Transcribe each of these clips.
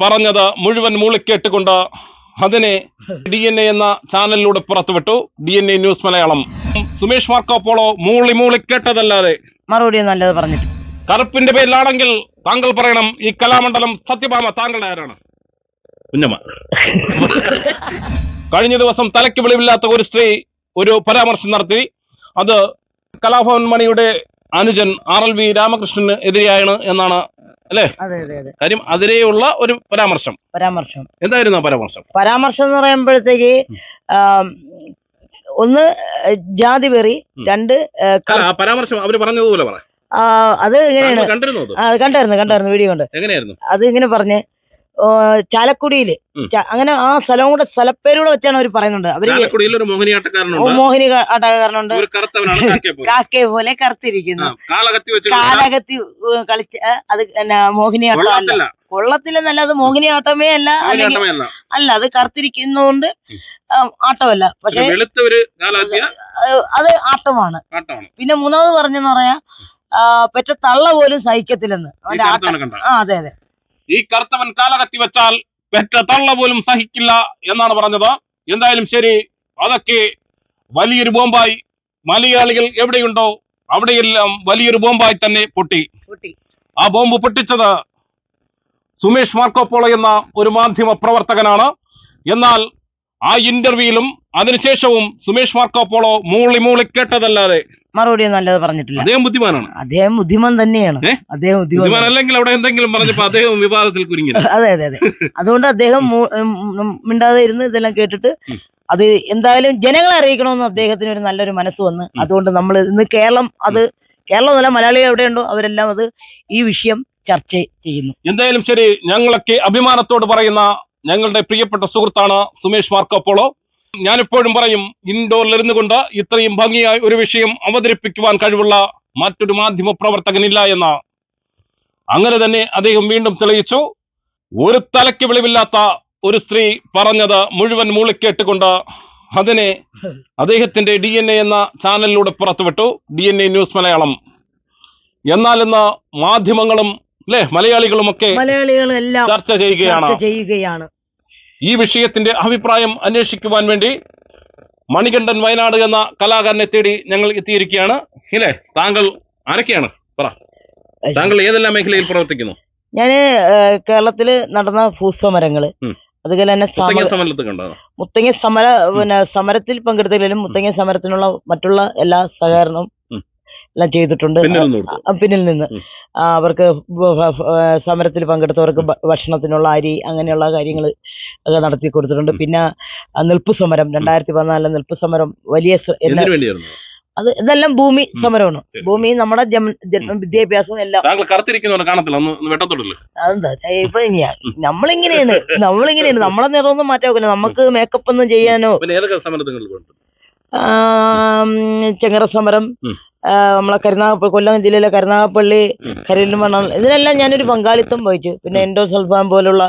പറഞ്ഞത് മുഴുവൻ മൂളിക്കേട്ടുകൊണ്ട് അതിനെ ഡി എൻ എ എന്ന ചാനലിലൂടെ പുറത്തുവിട്ടു. D N A news Malayalam. Sumesh Marco Polo മൂളി മൂളി കേട്ടതല്ലാതെ. മറുപടി നല്ലത് പറഞ്ഞിട്ട് കറുപ്പിന്റെ പേരിലാണെങ്കിൽ താങ്കൾ പറയണം ഈ കലാമണ്ഡലം സത്യഭാമ താങ്കളുടെ ആരാണ്? കുഞ്ഞമ്മ. കഴിഞ്ഞ ദിവസം തലയ്ക്ക് വെളിവില്ലാത്ത ഒരു സ്ത്രീ ഒരു പരാമർശം നടത്തി. അത് കലാഭവൻ മണിയുടെ അനുജൻ ആർ എൽ വി രാമകൃഷ്ണന് എതിരെയാണ് എന്നാണ് അല്ലേ? കാര്യം അതിരെയുള്ള ഒരു പരാമർശം. പരാമർശം. എന്തായിരുന്നു പരാമർശം? പരാമർശം എന്ന് പറയുമ്പോഴത്തേക്ക് ഒന്ന് ജാതി വെറി രണ്ട് പരാമർശം അവർ പറഞ്ഞതുപോലെ പറ. അത് എങ്ങനെയാണ്? കണ്ടായിരുന്നു കണ്ടായിരുന്നു വീഡിയോ കൊണ്ട്. എങ്ങനെയായിരുന്നു? അത് ഇങ്ങനെ പറഞ്ഞ് ഓ, ചാലക്കുടിയിൽ. അങ്ങനെ ആ സ്ഥലവും കൂടെ സ്ഥലപ്പേരൂടെ വെച്ചാണ് അവർ പറയുന്നുണ്ട്. അവർ ചാലക്കുടിയിൽ മോഹിനി ആട്ടക്കാരനുണ്ട്. കാക്കയെ പോലെ. കറുത്തിരിക്കുന്നു. കാലകത്തി കളിച്ച് അത് എന്നാ മോഹിനിയാട്ടം അല്ല കൊള്ളത്തില്ല. കൊള്ളത്തില്ലെന്നല്ല അത് മോഹിനിയാട്ടമേ അല്ല. അല്ലെങ്കിൽ അല്ല അത് കറുത്തിരിക്കുന്നതുകൊണ്ട് ആ, ആട്ടമല്ല. പക്ഷെ അത് ആട്ടമാണ്. പിന്നെ മൂന്നാമത് പറഞ്ഞെന്ന് പറയാ പെറ്റ തള്ള പോലും സഹിക്കത്തില്ലെന്ന്. അവന്റെ ആട്ടം ആ അതെ അതെ. ഈ കറുത്തവൻ കാലകത്തി വെച്ചാൽ പെറ്റ തള്ള പോലും സഹിക്കില്ല എന്നാണ് പറഞ്ഞത്. എന്തായാലും ശരി അതൊക്കെ വലിയൊരു ബോംബായി. മലയാളികൾ എവിടെയുണ്ടോ അവിടെയെല്ലാം വലിയൊരു ബോംബായി തന്നെ പൊട്ടി. ആ ബോംബ് പൊട്ടിച്ചത് സുമേഷ് മാർക്കോപ്പോള എന്ന ഒരു മാധ്യമ പ്രവർത്തകനാണ്. എന്നാൽ ആ ഇന്റർവ്യൂയിലും അതിനുശേഷവും സുമേഷ് മാർക്കോപ്പോളോ മൂളി മൂളി കേട്ടതല്ലാതെ മറുപടി നല്ലത് പറഞ്ഞിട്ടില്ല. അദ്ദേഹം ബുദ്ധിമാനാണ്. അദ്ദേഹം ബുദ്ധിമാൻ തന്നെയാണ്. അദ്ദേഹം ബുദ്ധിമാൻ അല്ലെങ്കിൽ അവിടെ എന്തെങ്കിലും പറഞ്ഞപ്പോ അദ്ദേഹം വിവാദത്തിൽ കുരുങ്ങി അതെ അതെ അതെ. അതുകൊണ്ട് അദ്ദേഹം മിണ്ടാതെ ഇരുന്ന് ഇതെല്ലാം കേട്ടിട്ട് അത് എന്തായാലും ജനങ്ങളെ അറിയിക്കണമെന്ന് അദ്ദേഹത്തിന് ഒരു നല്ലൊരു മനസ്സ് വന്ന് അതുകൊണ്ട് നമ്മൾ ഇന്ന് കേരളം അത് കേരളം എന്നല്ല മലയാളികൾ എവിടെയുണ്ടോ അവരെല്ലാം അത് ഈ വിഷയം ചർച്ച ചെയ്യുന്നു. എന്തായാലും ശരി ഞങ്ങളൊക്കെ അഭിമാനത്തോട് പറയുന്ന ഞങ്ങളുടെ പ്രിയപ്പെട്ട സുഹൃത്താണ് സുമേഷ് മാർക്കോപ്പോളോ. ഞാനിപ്പോഴും പറയും ഇൻഡോറിൽ ഇരുന്നു കൊണ്ട് ഇത്രയും ഭംഗിയായി ഒരു വിഷയം അവതരിപ്പിക്കുവാൻ കഴിവുള്ള മറ്റൊരു മാധ്യമ പ്രവർത്തകനില്ല എന്ന്. അങ്ങനെ തന്നെ അദ്ദേഹം വീണ്ടും തെളിയിച്ചു ഒരു തലയ്ക്ക് വെളിവില്ലാത്ത ഒരു സ്ത്രീ പറഞ്ഞത് മുഴുവൻ മൂളിക്കേട്ടുകൊണ്ട് അതിനെ അദ്ദേഹത്തിന്റെ ഡി എൻ എ എന്ന ചാനലിലൂടെ പുറത്തുവിട്ടു D N A news Malayalam. എന്നാൽ ഇന്ന് മാധ്യമങ്ങളും അല്ലെ മലയാളികളുമൊക്കെ ഒക്കെ ചർച്ച ചെയ്യുകയാണ്. ചർച്ച ചെയ്യുകയാണ്. ഈ വിഷയത്തിന്റെ അഭിപ്രായം അന്വേഷിക്കുവാൻ വേണ്ടി മണികണ്ഠൻ വയനാട് എന്ന കലാകാരനെ തേടി ഞങ്ങൾ എത്തിയിരിക്കുകയാണ്. ഇല്ലേ താങ്കൾ ആരൊക്കെയാണ്? പറ. താങ്കൾ ഏതെല്ലാം മേഖലയിൽ പ്രവർത്തിക്കുന്നു? ഞാൻ ഏഹ്, കേരളത്തിൽ നടന്ന ഭൂസമരങ്ങൾ അതുപോലെ തന്നെ മുത്തങ്ങ സമര പിന്നെ സമരത്തിൽ പങ്കെടുത്തതിലും മുത്തങ്ങ സമരത്തിനുള്ള മറ്റുള്ള എല്ലാ സഹകരണവും. എല്ലാം ചെയ്തിട്ടുണ്ട്. പിന്നിൽ നിന്ന് അവർക്ക് സമരത്തിൽ പങ്കെടുത്തവർക്ക് ഭക്ഷണത്തിനുള്ള അരി അങ്ങനെയുള്ള കാര്യങ്ങൾ ഒക്കെ നടത്തി കൊടുത്തിട്ടുണ്ട്. പിന്നെ നിൽപ്പ് സമരം രണ്ടായിരത്തി പതിനാലിലെ നിൽപ്പ് സമരം വലിയ അത് ഇതെല്ലാം ഭൂമി സമരമാണ്. ഭൂമി നമ്മുടെ വിദ്യാഭ്യാസം എല്ലാം. അതെന്താ? ഇപ്പൊ. നമ്മളിങ്ങനെയാണ്. നമ്മളിങ്ങനെയാണ്. നമ്മളെ നിറമൊന്നും മാറ്റാൻ നമുക്ക് മേക്കപ്പ് ഒന്നും ചെയ്യാനോ ചെങ്ങറ സമരം നമ്മളെ കരുനാഗപ്പള്ളി കൊല്ലം ജില്ലയിലെ കരുനാഗപ്പള്ളി കരയിലും വണ്ണം ഇതിനെല്ലാം ഞാനൊരു പങ്കാളിത്തം വഹിച്ചു. പിന്നെ എൻഡോ സൽഫാൻ പോലുള്ള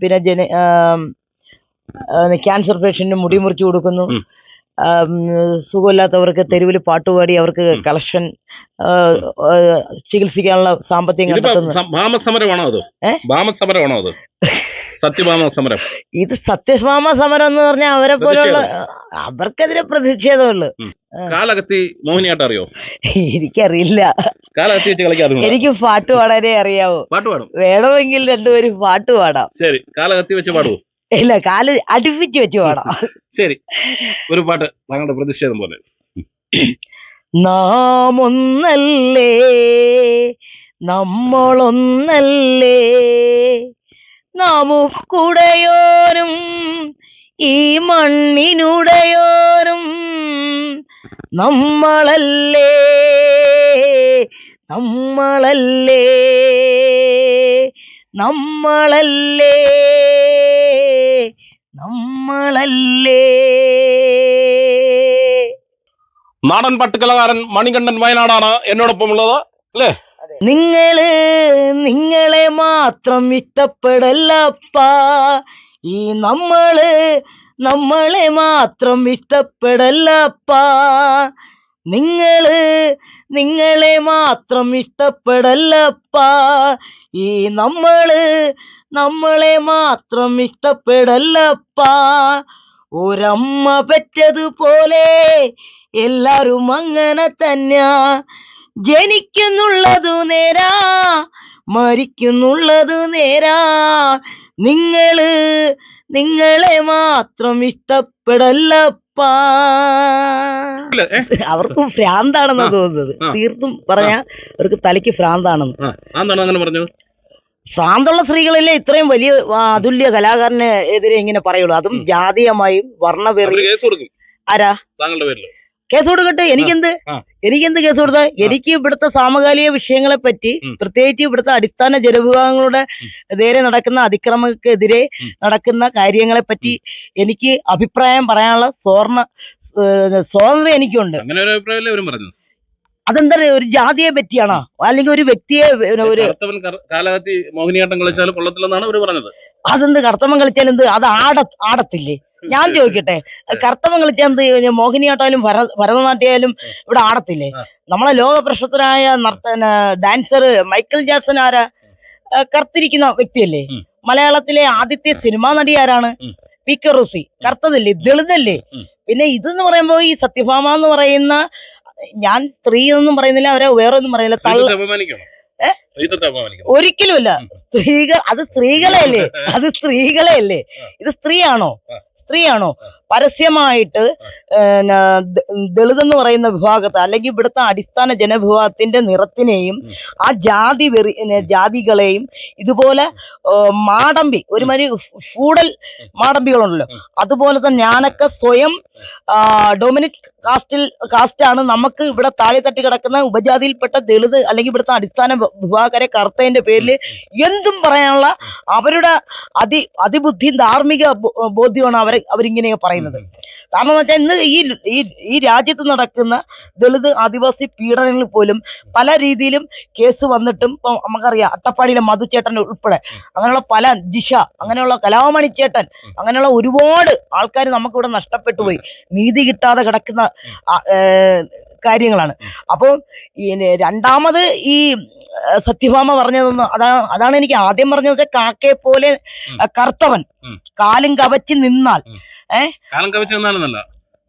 പിന്നെ ജന ക്യാൻസർ പേഷ്യന്റിന് മുടി മുറിച്ചു കൊടുക്കുന്നു. സുഖമില്ലാത്തവർക്ക് തെരുവിൽ പാട്ടുപാടി അവർക്ക് കളക്ഷൻ ചികിത്സിക്കാനുള്ള സാമ്പത്തികം കണ്ടെത്തുന്നു. സത്യഭാമ സമരം. ഇത് സത്യഭാമ സമരം എന്ന് പറഞ്ഞാൽ അവരെ പോലുള്ള അവർക്കെതിരെ പ്രതിഷേധമുള്ളു കാലകത്തി മോഹിനിയാട്ടം അറിയോ? എനിക്കറിയില്ല. കാലകത്തി വെച്ച് കളിക്കാറുണ്ടോ എനിക്ക് പാട്ട് പാടാനേ അറിയാവൂ. പാട്ട് പാടും. വേണമെങ്കിൽ രണ്ടുപേരും പാട്ട് പാടാം. ശരി. കാലകത്തി വെച്ച് പാടുവോ? ഇല്ല കാൽ അടുപ്പിച്ച് വെച്ച് പാടാം. ശരി. ഒരു പാട്ട് താങ്കളുടെ പ്രതിഷേധം പോലെ. നാം ഒന്നല്ലേ നമ്മളൊന്നല്ലേ നമുക്കുടയോരും ഈ മണ്ണിനുടയോരും നമ്മളല്ലേ നമ്മളല്ലേ നമ്മളല്ലേ നമ്മളല്ലേ. നാടൻ പട്ടുകലകാരൻ മണികണ്ഠൻ വയനാടാണ് എന്നോടൊപ്പം ഉള്ളത് അല്ലേ? നിങ്ങൾ നിങ്ങളെ മാത്രം ഇഷ്ടപ്പെടല്ലപ്പാ ഈ നമ്മൾ നമ്മളെ മാത്രം ഇഷ്ടപ്പെടല്ലപ്പാ നിങ്ങൾ നിങ്ങളെ മാത്രം ഇഷ്ടപ്പെടല്ലപ്പാ ഈ നമ്മൾ നമ്മളെ മാത്രം ഇഷ്ടപ്പെടല്ലപ്പാ ഒരമ്മ പെറ്റതുപോലെ എല്ലാരും അങ്ങനെ തന്നെയാ ജനിക്കുന്നുള്ളതു നേരാ മരിക്കുന്നുള്ളതു നേരാ. നിങ്ങൾ നിങ്ങളെ മാത്രം ഇഷ്ടപ്പെടല്ലപ്പാ. അവർക്കും ഭ്രാന്താണെന്ന് തോന്നുന്നത്. തീർത്തും പറഞ്ഞ അവർക്ക് തലയ്ക്ക് ഭ്രാന്താണെന്ന്. ഭ്രാന്തുള്ള സ്ത്രീകളല്ലേ ഇത്രയും വലിയ അതുല്യ കലാകാരന് എതിരെ ഇങ്ങനെ പറയുള്ളൂ. അതും. ജാതീയമായും കൊടുക്കും. ആരാ? താങ്കളുടെ പേരിൽ കേസ് കൊടുക്കട്ടെ? എനിക്കെന്ത്. എനിക്കെന്ത് കേസ് കൊടുത്താൽ? എനിക്ക് ഇവിടുത്തെ സാമകാലിക വിഷയങ്ങളെ പറ്റി. പ്രത്യേകിച്ച് ഇവിടുത്തെ അടിസ്ഥാന ജനവിഭാഗങ്ങളുടെ നേരെ നടക്കുന്ന അതിക്രമങ്ങൾക്കെതിരെ. നടക്കുന്ന കാര്യങ്ങളെ പറ്റി എനിക്ക് അഭിപ്രായം പറയാനുള്ള സ്വർണ ഏഹ് സ്വാതന്ത്ര്യം എനിക്കുണ്ട്. അതെന്താ ഒരു ജാതിയെ പറ്റിയാണോ? അല്ലെങ്കിൽ ഒരു വ്യക്തിയെ ഒരു മോഹിനിയാട്ടം കളിച്ചാൽ കൊള്ളത്തില്ലെന്നാണ് അവർ പറഞ്ഞത്. അതെന്ത് കർത്തവം കളിച്ചാൽ എന്ത്? അത് ആട ആടത്തില്ലേ? ഞാൻ ചോദിക്കട്ടെ കർത്തവങ്ങൾ കളിച്ചാൽ മോഹിനിയാട്ടാലും ഭര ഭരതനാട്യമായാലും ഇവിടെ ആടത്തില്ലേ? നമ്മളെ ലോക പ്രശസ്തനായ നർത്തന ഡാൻസർ മൈക്കിൾ ജാക്സൺ ആരാ? കർത്തിരിക്കുന്ന വ്യക്തിയല്ലേ? മലയാളത്തിലെ ആദ്യത്തെ സിനിമാ നടി ആരാണ്. P K Rosy. കർത്തതല്ലേ ദളിതല്ലേ? പിന്നെ ഇതെന്ന് പറയുമ്പോ ഈ സത്യഭാമ എന്ന് പറയുന്ന ഞാൻ സ്ത്രീ ഒന്നും പറയുന്നില്ല അവരെ വേറെ ഒന്നും പറയുന്നില്ല. തള്ള ഒരിക്കലുമല്ല. സ്ത്രീകൾ അത് സ്ത്രീകളെ അല്ലേ അത് സ്ത്രീകളെ അല്ലേ ഇത് സ്ത്രീയാണോ. സ്ത്രീയാണോ. പരസ്യമായിട്ട് ദളിതെന്ന് പറയുന്ന വിഭാഗത്തെ അല്ലെങ്കിൽ ഇവിടുത്തെ അടിസ്ഥാന ജനവിഭാഗത്തിന്റെ നിറത്തിനെയും ആ ജാതി വെറി ജാതികളെയും ഇതുപോലെ മാടമ്പി ഒരുമാതിരി ഫൂഡൽ മാടമ്പികളുണ്ടല്ലോ. അതുപോലെ തന്നെ ഞാനൊക്കെ സ്വയം ഡൊമിനിക് കാസ്റ്റിൽ കാസ്റ്റാണ് നമുക്ക് ഇവിടെ താഴെ തട്ടി കിടക്കുന്ന ഉപജാതിയിൽപ്പെട്ട ദളിത് അല്ലെങ്കിൽ ഇവിടുത്തെ അടിസ്ഥാന വിഭാഗക്കാരെ കറുത്തതിന്റെ പേരിൽ എന്തും പറയാനുള്ള അവരുടെ അതി അതിബുദ്ധിയും ധാർമ്മിക ബോധ്യമാണ് അവർ അവരിങ്ങനെയൊക്കെ പറയുന്നത്. കാരണം എന്ന് വെച്ചാൽ ഇന്ന് ഈ ഈ ഈ രാജ്യത്ത് നടക്കുന്ന ദളിത് ആദിവാസി പീഡനങ്ങളിൽ പോലും പല രീതിയിലും കേസ് വന്നിട്ടും ഇപ്പം നമുക്കറിയാം അട്ടപ്പാടിയിലെ മധുചേട്ടൻ ഉൾപ്പെടെ. അങ്ങനെയുള്ള പല ജിഷ അങ്ങനെയുള്ള കലാമണി ചേട്ടൻ അങ്ങനെയുള്ള ഒരുപാട് ആൾക്കാർ നമുക്കിവിടെ നഷ്ടപ്പെട്ടു പോയി. നീതി കിട്ടാതെ കിടക്കുന്ന കാര്യങ്ങളാണ്. അപ്പോൾ ഈ രണ്ടാമത് ഈ സത്യഭാമ പറഞ്ഞതെന്ന് അതാണ് അതാണ് എനിക്ക് ആദ്യം പറഞ്ഞത് കാക്കയെ പോലെ കറുത്തവൻ. കാലും കവച്ച് നിന്നാൽ. കാലം കവിച്ച് നിന്നാലെന്നല്ല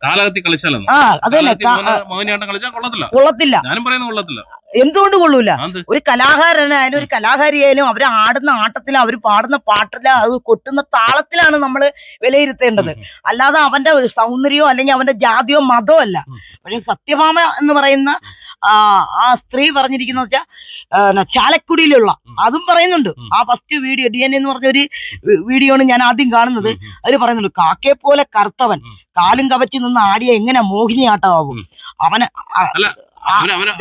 കാലകത്തി കളിച്ചാലെന്ന്? ആ അതന്നെ. കാലകത്തി മോഹിനിയാട്ടം കളിച്ചാൽ കൊള്ളത്തില്ല. കൊള്ളത്തില്ല. ഞാനും പറയുന്നത് കൊള്ളത്തില്ല. എന്തുകൊണ്ട് കൊള്ളൂല? ഒരു കലാകാരനായാലും ഒരു കലാകാരിയായാലും അവർ ആടുന്ന ആട്ടത്തിലും അവർ പാടുന്ന പാട്ടില അത് കൊട്ടുന്ന താളത്തിലാണ് നമ്മൾ വിലയിരുത്തേണ്ടത്. അല്ലാതെ അവന്റെ ഒരു സൗന്ദര്യമോ അല്ലെങ്കിൽ അവന്റെ ജാതിയോ മതമോ അല്ല. പക്ഷെ സത്യഭാമ എന്ന് പറയുന്ന ആ ആ സ്ത്രീ പറഞ്ഞിരിക്കുന്ന വെച്ചാൽ ചാലക്കുടിയിലുള്ള. അതും പറയുന്നുണ്ട്. ആ ഫസ്റ്റ് വീഡിയോ ഡി എൻ എന്ന് പറഞ്ഞ ഒരു വീഡിയോ ആണ് ഞാൻ ആദ്യം കാണുന്നത്. അതിൽ പറയുന്നുണ്ട് കാക്കയെ പോലെ കറുത്തവൻ കാലും കവച്ച് നിന്ന് ആടിയ എങ്ങനെ മോഹിനിയാട്ടമാവും. അവന്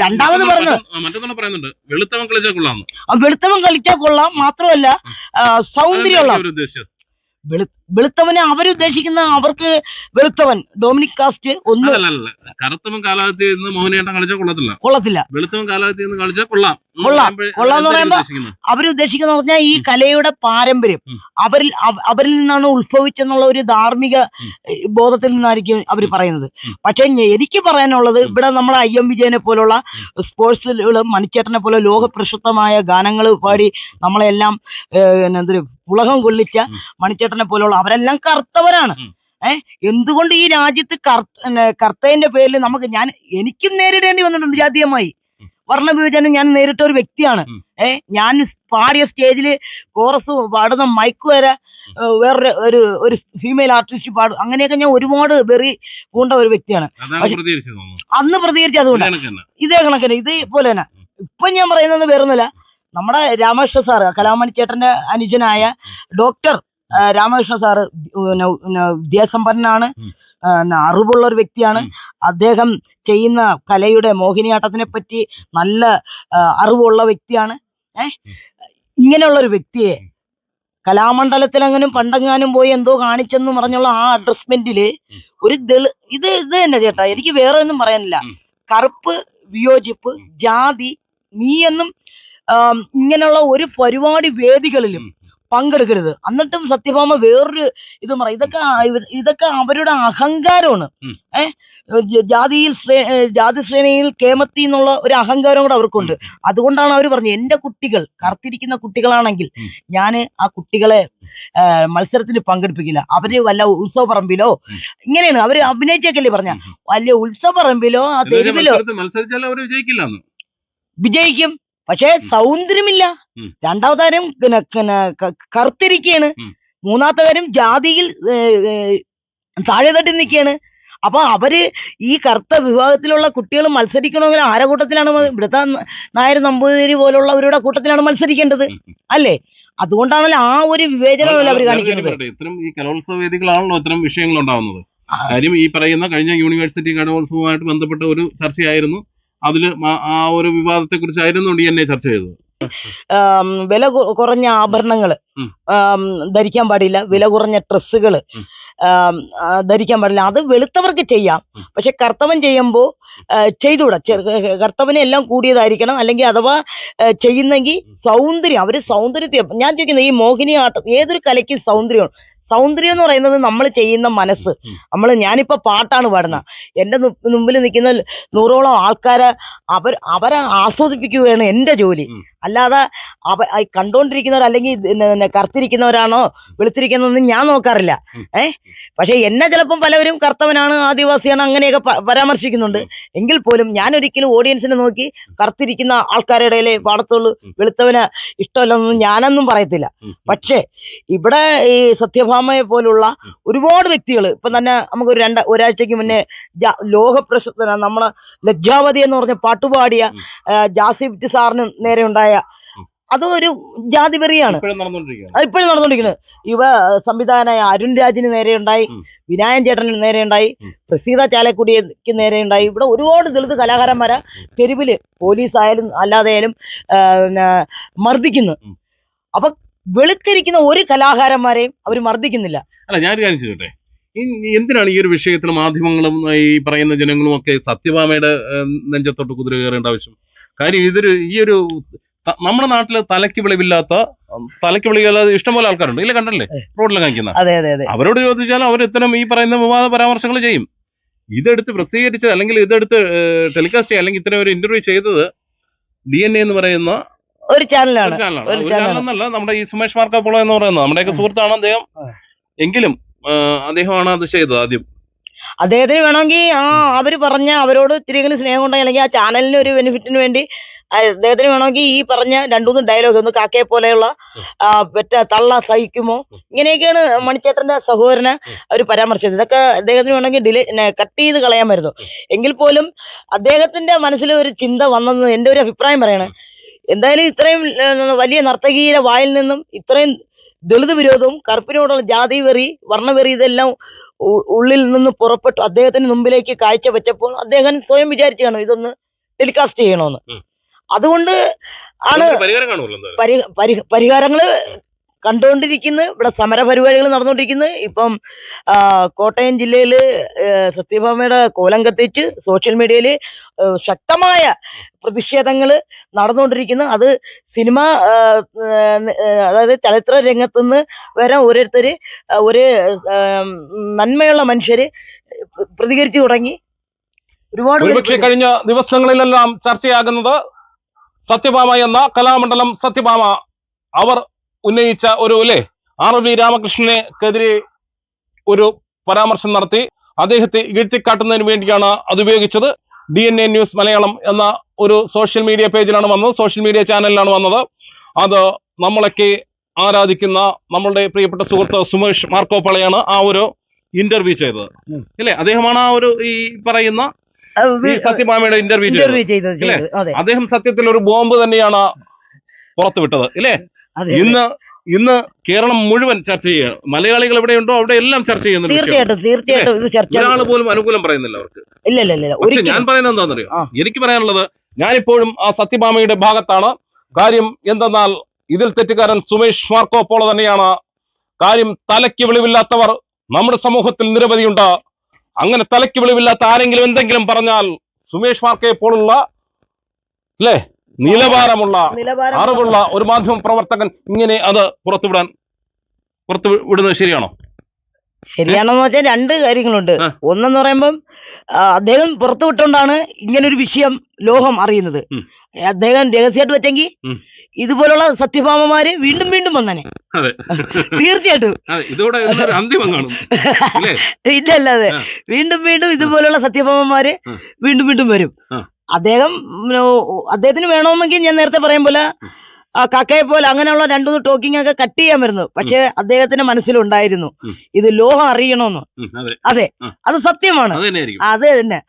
രണ്ടാമത്. പറയുന്നുണ്ട്. വെളുത്തവൻ കളിച്ചാൽ കൊള്ളാന്ന് ആ വെളുത്തവൻ കളിച്ചാൽ കൊള്ളാം. മാത്രമല്ല സൗന്ദര്യമുള്ള വെളു വെളുത്തവന് അവരുദ്ദേശിക്കുന്ന അവർക്ക് വെളുത്തവൻ. ഡൊമിനിക് കാസ്റ്റ് ഒന്ന് അതല്ല അല്ല കറുത്തവൻ കാലകത്തി നിന്ന് മോഹിനിയാട്ടം കളിച്ചാൽ കൊള്ളത്തില്ല. കൊള്ളത്തില്ല. വെളുത്തവൻ കാലകത്തി നിന്ന് കളിച്ചാൽ കൊള്ളാം. കൊള്ളാം. കൊള്ളാന്ന് പറയുമ്പോ? അവരുദ്ദേശിക്കുന്ന പറഞ്ഞാൽ ഈ കലയുടെ പാരമ്പര്യം. അവരിൽ അവരിൽ നിന്നാണ് ഉത്ഭവിച്ചെന്നുള്ള ഒരു ധാർമ്മിക ബോധത്തിൽ നിന്നായിരിക്കും അവർ പറയുന്നത്. പക്ഷെ എനിക്ക് പറയാനുള്ളത് ഇവിടെ നമ്മളെ ഐ എം വിജയനെ പോലുള്ള സ്പോർട്സിലും മണിച്ചേട്ടനെ പോലെ ലോകപ്രശസ്തമായ ഗാനങ്ങൾ പാടി നമ്മളെല്ലാം എന്താ എന്തൊരു പുളകം കൊള്ളിച്ച. മണിച്ചേട്ടനെ പോലുള്ള അവരെല്ലാം കറുത്തവരാണ്. ഏഹ് എന്തുകൊണ്ട് ഈ രാജ്യത്ത് കർത്ത കർത്തതിന്റെ പേരിൽ നമുക്ക് ഞാൻ എനിക്കും നേരിടേണ്ടി വന്നിട്ടുണ്ട് ജാതീയമായി. വർണ വർണവിഭജനം ഞാൻ നേരിട്ട ഒരു വ്യക്തിയാണ്. ഏഹ് ഞാൻ പാടിയ സ്റ്റേജിൽ കോറസ് പാടുന്ന മൈക്ക് വരെ വേറൊരു ഒരു ഒരു ഫീമെയിൽ ആർട്ടിസ്റ്റ് പാടും. അങ്ങനെയൊക്കെ ഞാൻ ഒരുപാട് വെറി പൂണ്ട ഒരു വ്യക്തിയാണ്. അന്ന് പ്രതികരിച്ച അതുകൊണ്ട്. ഇത് കണക്ക് ഇതേ കണക്കന്നെ. ഇതേപോലെ തന്നെ. ഇപ്പൊ ഞാൻ പറയുന്നത് വേറൊന്നുമില്ല. നമ്മുടെ രാമകൃഷ്ണ സാറ് കലാമണി ചേട്ടന്റെ അനുജനായ ഡോക്ടർ രാമകൃഷ്ണ സാറ് പിന്നെ, പിന്നെ വിദ്യാസമ്പന്നനാണ്. പിന്നെ അറിവുള്ള ഒരു വ്യക്തിയാണ് അദ്ദേഹം ചെയ്യുന്ന കലയുടെ മോഹിനിയാട്ടത്തിനെ പറ്റി നല്ല അറിവുള്ള വ്യക്തിയാണ്. ഏഹ് ഇങ്ങനെയുള്ള ഒരു വ്യക്തിയെ കലാമണ്ഡലത്തിൽ അങ്ങനെ പണ്ടെങ്ങാനും പോയി എന്തോ കാണിച്ചെന്ന് പറഞ്ഞുള്ള ആ അഡ്രസ്മെന്റിൽ ഒരു ദളി ഇത് ഇത് തന്നെ ചേട്ടാ. എനിക്ക് വേറെ ഒന്നും പറയാനില്ല. കറുപ്പ് വിയോജിപ്പ് ജാതി നീ എന്നും ഇങ്ങനെയുള്ള ഒരു പരിപാടി വേദികളിലും. പങ്കെടുക്കരുത്. എന്നിട്ടും സത്യഭാമ വേറൊരു ഇത് പറ ഇതൊക്കെ ഇതൊക്കെ അവരുടെ അഹങ്കാരമാണ്. ഏഹ് ജാതിയിൽ ശ്രേ- ജാതി ശ്രേണിയിൽ കേമത്തി എന്നുള്ള ഒരു അഹങ്കാരം കൂടെ അവർക്കുണ്ട്. അതുകൊണ്ടാണ് അവർ പറഞ്ഞത് എന്റെ കുട്ടികൾ കറുത്തിരിക്കുന്ന കുട്ടികളാണെങ്കിൽ ഞാൻ ആ കുട്ടികളെ മത്സരത്തിൽ പങ്കെടുപ്പിക്കില്ല. അവർ വല്ല ഉത്സവ പറമ്പിലോ ഇങ്ങനെയാണ്. അവർ അഭിനയിച്ചേക്കല്ലേ പറഞ്ഞ. വലിയ ഉത്സവ പറമ്പിലോ ആ തെരുവിലോ അവർ വിജയിക്കും. പക്ഷേ സൗന്ദര്യമില്ല. രണ്ടാമത്തെ കാര്യം പിന്നെ ഉം. മൂന്നാമത്തെ കാര്യം ജാതിയിൽ താഴെ തട്ടി നിൽക്കുകയാണ് അപ്പൊ അവർ ഈ കറുത്ത വിഭാഗത്തിലുള്ള കുട്ടികൾ മത്സരിക്കണമെങ്കിൽ ആരെ കൂട്ടത്തിലാണ് ഇവിടുത്തെ നായർ നമ്പൂതിരി പോലുള്ളവരുടെ കൂട്ടത്തിലാണ് മത്സരിക്കേണ്ടത്. അല്ലേ? അതുകൊണ്ടാണല്ലോ ആ ഒരു വിവേചനമല്ല അവർ കാണിക്കുന്നത്. ഇത്തരം ഈ കലോത്സവ വേദികളാണല്ലോ ഇത്തരം വിഷയങ്ങൾ ഉണ്ടാവുന്നത്. കാര്യം ഈ പറയുന്ന കഴിഞ്ഞ യൂണിവേഴ്സിറ്റി കലോത്സവവുമായിട്ട് ബന്ധപ്പെട്ട ഒരു ചർച്ചയായിരുന്നു. അതിൽ ആ ഒരു വിവാദത്തെ കുറിച്ചായിരുന്നു ഡി എൻ എ ചർച്ച ചെയ്തത്. വില കുറഞ്ഞ ആഭരണങ്ങൾ ധരിക്കാൻ പാടില്ല. വില കുറഞ്ഞ ഡ്രസ്സുകൾ ധരിക്കാൻ പാടില്ല. അത് വെളുത്തവർക്ക് ചെയ്യാം. പക്ഷെ കർത്തവൻ ചെയ്യുമ്പോൾ ചെയ്തുകൂടാ. കർത്തവനെ എല്ലാം കൂടിയതായിരിക്കണം. അല്ലെങ്കിൽ അഥവാ ചെയ്യുന്നെങ്കിൽ സൗന്ദര്യം. അവർ സൗന്ദര്യത്തെ ഞാൻ ചോദിക്കുന്നത് ഈ മോഹിനിയാട്ടം ഏതൊരു കലയ്ക്കും സൗന്ദര്യമാണ്. സൗന്ദര്യം എന്ന് പറയുന്നത് നമ്മൾ ചെയ്യുന്ന മനസ്സ്. നമ്മൾ ഞാനിപ്പോ പാട്ടാണ് പാടുന്നത് എന്റെ മുമ്പിൽ നിൽക്കുന്ന നൂറോളം ആൾക്കാരെ അവർ അവരെ ആസ്വദിപ്പിക്കുകയാണ് എന്റെ ജോലി. അല്ലാതെ അവ കണ്ടോണ്ടിരിക്കുന്നവർ അല്ലെങ്കിൽ കറുത്തിരിക്കുന്നവരാണോ വെളുത്തിരിക്കുന്നതെന്ന് ഞാൻ നോക്കാറില്ല. ഏ? പക്ഷെ എന്നെ ചിലപ്പം പലവരും കറുത്തവനാണ് ആദിവാസിയാണ് അങ്ങനെയൊക്കെ പരാമർശിക്കുന്നുണ്ട്. എങ്കിൽ പോലും ഞാൻ ഒരിക്കലും ഓഡിയൻസിനെ നോക്കി കറുത്തിരിക്കുന്ന ആൾക്കാരുടെ ഇടയിലെ പാടത്തുള്ളൂ. വെളുത്തവന് ഇഷ്ടമല്ലെന്നൊന്നും ഞാനൊന്നും പറയത്തില്ല. പക്ഷേ ഇവിടെ ഈ സത്യഭാമയെ പോലുള്ള ഒരുപാട് വ്യക്തികൾ ഇപ്പൊ തന്നെ നമുക്ക് ഒരു രണ്ട ഒരാഴ്ചക്ക് മുന്നേ ജാ- ലോക പ്രശസ്തന നമ്മളെ ലജ്ജാവതി എന്ന് പറഞ്ഞ പാട്ടുപാടിയ ജാസിബ് സാറിന് നേരെ ഉണ്ടായ അതൊരു അതും ഒരു ജാതിപെറിയാണ് ഇപ്പോഴും നടന്നുകൊണ്ടിരിക്കുന്നത് ഇവ സംവിധായകനായ അരുൺ രാജിന് നേരെയുണ്ടായി വിനായൻ ചേട്ടന് നേരെയുണ്ടായി. പ്രസീത ചാലക്കുടിക്ക് നേരെയുണ്ടായി ഇവിടെ ഒരുപാട് ദളിത് കലാകാരന്മാരെ തെരുവിൽ പോലീസ് ആയാലും അല്ലാതെ ആയാലും ആ, മർദ്ദിക്കുന്നു അപ്പൊ വെളുത്തിരിക്കുന്ന ഒരു കലാകാരന്മാരെയും അവർ മർദ്ദിക്കുന്നില്ല. അല്ല ഞാൻ കാര്യം ഈ എന്തിനാണ് ഈ ഒരു വിഷയത്തിൽ മാധ്യമങ്ങളും ഈ പറയുന്ന ജനങ്ങളും ഒക്കെ സത്യഭാമയുടെ നെഞ്ചത്തോട്ട് കുതിര കയറേണ്ട ആവശ്യം? കാര്യം ഇതൊരു ഈ ഒരു നമ്മുടെ നാട്ടിൽ തലയ്ക്ക് വിളിവില്ലാത്ത തലയ്ക്ക് വിളിക്കാത്ത ഇഷ്ടംപോലെ ആൾക്കാരുണ്ട്. ഇല്ല കണ്ടല്ലേ? റോഡിൽ കാണിക്കുന്ന. അവരോട് ചോദിച്ചാൽ അവർ ഇത്തരം ഈ പറയുന്ന വിവാദ പരാമർശങ്ങൾ ചെയ്യും. ഇതെടുത്ത് പ്രസിദ്ധീകരിച്ചത് അല്ലെങ്കിൽ ഇതെടുത്ത് ടെലികാസ്റ്റ് ചെയ്യുക അല്ലെങ്കിൽ ഇത്തരം ഒരു ഇന്റർവ്യൂ ചെയ്തത് ഡി എന്ന് പറയുന്ന ഒരു ചാനലാണ് ഒരു എന്നല്ല നമ്മുടെ ഈ സുമേഷ് മാർക്കാപ്പോള എന്ന് പറയുന്നത്. നമ്മുടെയൊക്കെ സുഹൃത്താണ് അദ്ദേഹം. എങ്കിലും അദ്ദേഹമാണ് അത് ചെയ്തത് ആദ്യം. അദ്ദേഹത്തിന് വേണമെങ്കിൽ ആ അവർ പറഞ്ഞ അവരോട് ഇത്തിരിയെങ്കിലും സ്നേഹം ഉണ്ടെങ്കിൽ അല്ലെങ്കിൽ ആ ചാനലിന് ഒരു ബെനിഫിറ്റിന് വേണ്ടി അദ്ദേഹത്തിന് വേണമെങ്കിൽ ഈ പറഞ്ഞ രണ്ടുമൂന്ന് ഡയലോഗ് ഒന്ന് കാക്കയെ പോലെയുള്ള ആ, പെറ്റ തള്ള സഹിക്കുമോ? ഇങ്ങനെയൊക്കെയാണ് മണിച്ചേട്ടന്റെ സഹോദരനെ അവർ പരാമർശിച്ചത്. ഇതൊക്കെ അദ്ദേഹത്തിന് വേണമെങ്കിൽ ഡിലേ കട്ട് ചെയ്ത് കളയാമായിരുന്നു എങ്കിൽ പോലും അദ്ദേഹത്തിന്റെ മനസ്സിൽ ഒരു ചിന്ത വന്നെന്ന് എന്റെ ഒരു അഭിപ്രായം പറയണം. എന്തായാലും ഇത്രയും വലിയ നർത്തകിയുടെ വായിൽ നിന്നും ഇത്രയും ദളിത് വിരോധവും കറുപ്പിനോടുള്ള ജാതി വെറി വർണവെറി ഇതെല്ലാം ഉള്ളിൽ നിന്ന് പുറപ്പെട്ടു. അദ്ദേഹത്തിന് മുമ്പിലേക്ക് കാഴ്ച വെച്ചപ്പോൾ അദ്ദേഹം സ്വയം വിചാരിച്ചു കാണും ഇതൊന്ന് ടെലികാസ്റ്റ് ചെയ്യണമെന്ന് അതുകൊണ്ട് ആണ് പരിഹാരങ്ങൾ കണ്ടുകൊണ്ടിരിക്കുന്നത് ഇവിടെ സമര പരിപാടികൾ നടന്നുകൊണ്ടിരിക്കുന്നത് ഇപ്പം കോട്ടയം ജില്ലയിൽ സത്യഭാമയുടെ കോലം കത്തിച്ച് സോഷ്യൽ മീഡിയയിൽ ശക്തമായ പ്രതിഷേധങ്ങൾ നടന്നുകൊണ്ടിരിക്കുന്നു അത് സിനിമ അതായത് ചലച്ചിത്ര രംഗത്തുനിന്ന് വരെ ഓരോരുത്തർ ഒരു നന്മയുള്ള മനുഷ്യർ പ്രതികരിച്ചു തുടങ്ങി. ഒരുപാട് കഴിഞ്ഞ ദിവസങ്ങളിലെല്ലാം ചർച്ചയാകുന്നത് സത്യഭാമ എന്ന കലാമണ്ഡലം സത്യഭാമ അവർ ഉന്നയിച്ച ഒരു അല്ലേ ആർ വി രാമകൃഷ്ണനെതിരെ ഒരു പരാമർശം നടത്തി. അദ്ദേഹത്തെ ഇഴ്ത്തിക്കാട്ടുന്നതിന് വേണ്ടിയാണ് അത് ഉപയോഗിച്ചത്. D N A news Malayalam എന്ന ഒരു സോഷ്യൽ മീഡിയ പേജിലാണ് വന്നത്. സോഷ്യൽ മീഡിയ ചാനലിലാണ് വന്നത്. അത് നമ്മളൊക്കെ ആരാധിക്കുന്ന നമ്മളുടെ പ്രിയപ്പെട്ട സുഹൃത്ത് സുമേഷ് മാർക്കോപ്പളയാണ് ആ ഒരു ഇന്റർവ്യൂ ചെയ്തത്. അല്ലെ? അദ്ദേഹമാണ് ആ ഒരു ഈ പറയുന്ന സത്യഭാമയുടെ ഇന്റർവ്യൂ ചെയ്തത്. അദ്ദേഹം സത്യത്തിൽ ഒരു ബോംബ് തന്നെയാണ് പുറത്തുവിട്ടത്. ഇല്ലേ? ഇന്ന് ഇന്ന് കേരളം മുഴുവൻ ചർച്ച ചെയ്യുക. മലയാളികൾ എവിടെയുണ്ടോ അവിടെ എല്ലാം ചർച്ച ചെയ്യുന്നുണ്ട്. തീർച്ചയായിട്ടും തീർച്ചയായിട്ടും ഇത് ചർച്ച ഒരാൾ പോലും അനുകൂലം പറയുന്നില്ല അവർക്ക്. ഇല്ല ഇല്ല ഇല്ല ഞാൻ പറയുന്നത് എന്താണെന്നറിയോ? എനിക്ക് പറയാനുള്ളത് ഞാനിപ്പോഴും ആ സത്യഭാമയുടെ ഭാഗത്താണ്. കാര്യം എന്തെന്നാൽ ഇതിൽ തെറ്റുകാരൻ സുമേഷ് മാർക്കോ പോലെ തന്നെയാണ്. കാര്യം തലയ്ക്ക് വെളിവില്ലാത്തവർ നമ്മുടെ സമൂഹത്തിൽ നിരവധിയുണ്ട്. അങ്ങനെ തലയ്ക്ക് വെളിവില്ലാത്ത ആരെങ്കിലും എന്തെങ്കിലും പറഞ്ഞാൽ സുമേഷ് മാർക്കയെ പോലുള്ള അല്ലേ? നിലവാരമുള്ള നിലവാരം അറിവുള്ള ഒരു മാധ്യമ പ്രവർത്തകൻ ഇങ്ങനെ അത് പുറത്തുവിടാൻ പുറത്തു വിടുന്നത് ശരിയാണോ? ശരിയാണെന്ന് വെച്ചാൽ രണ്ട് കാര്യങ്ങളുണ്ട്. ഒന്നെന്ന് പറയുമ്പം അദ്ദേഹം പുറത്തുവിട്ടുകൊണ്ടാണ് ഇങ്ങനെ ഇങ്ങനൊരു വിഷയം ലോഹം അറിയുന്നത്. അദ്ദേഹം രഹസ്യമായിട്ട് വെച്ചെങ്കിൽ. ഇതുപോലുള്ള സത്യഭാമമാര് വീണ്ടും വീണ്ടും വന്നനെ. തീർച്ചയായിട്ടും. ഇല്ലല്ലാതെ. വീണ്ടും വീണ്ടും ഇതുപോലുള്ള സത്യഭാമമാര് വീണ്ടും വീണ്ടും വരും. അദ്ദേഹം അദ്ദേഹത്തിന് വേണമെങ്കിൽ ഞാൻ നേരത്തെ പറയും പോലെ കക്കയെ പോലെ അങ്ങനെയുള്ള രണ്ടു ടോക്കിംഗ് ഒക്കെ കട്ട് ചെയ്യാൻ വരുന്നു. പക്ഷെ അദ്ദേഹത്തിന്റെ മനസ്സിലുണ്ടായിരുന്നു. ഇത് ലോഹം അറിയണമെന്ന് അതെ. അതെ. സത്യമാണ്. അത് തന്നെ.